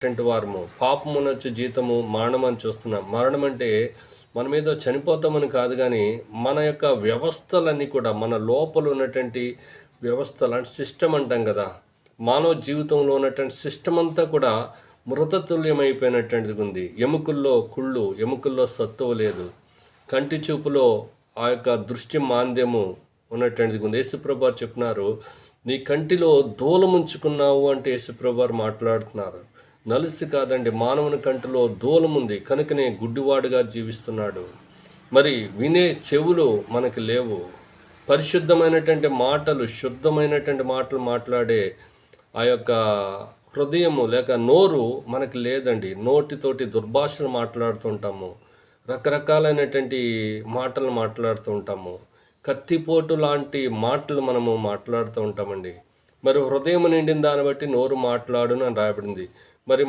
అటువంటి వారము పాపమునొచ్చు జీతము మరణం అని చూస్తున్నాం మరణం అంటే మనం ఏదో చనిపోతామని కాదు కానీ మన యొక్క వ్యవస్థలన్నీ కూడా మన లోపల ఉన్నటువంటి వ్యవస్థలు అంటే సిస్టమ్ అంటాం కదా మానవ జీవితంలో ఉన్నటువంటి సిస్టమ్ అంతా కూడా మృతతుల్యమైపోయినటువంటిది ఉంది ఎముకల్లో కుళ్ళు ఎముకల్లో సత్తువ లేదు. కంటి చూపులో ఆ యొక్క దృష్టి మాంద్యము ఉన్నటువంటిది ఉంది యేసుప్రభారు చెప్తున్నారు నీ కంటిలో దూలముంచుకున్నావు అంటే యేసుప్రభారు మాట్లాడుతున్నారు. నలుసు కాదండి మానవుని కంటిలో దూలముంది కనుకనే గుడ్డివాడుగా జీవిస్తున్నాడు. మరి వినే చెవులు మనకి లేవు. పరిశుద్ధమైనటువంటి మాటలు శుద్ధమైనటువంటి మాటలు మాట్లాడే ఆ యొక్క హృదయము లేక నోరు మనకి లేదండి. నోటితోటి దుర్భాషలు మాట్లాడుతుంటాము రకరకాలైనటువంటి మాటలు మాట్లాడుతూ ఉంటాము. కత్తిపోటు లాంటి మాటలు మనము మాట్లాడుతూ ఉంటామండి. మరి హృదయం నిండిన దాన్ని బట్టి నోరు మాట్లాడును అని రాయబడింది. మరి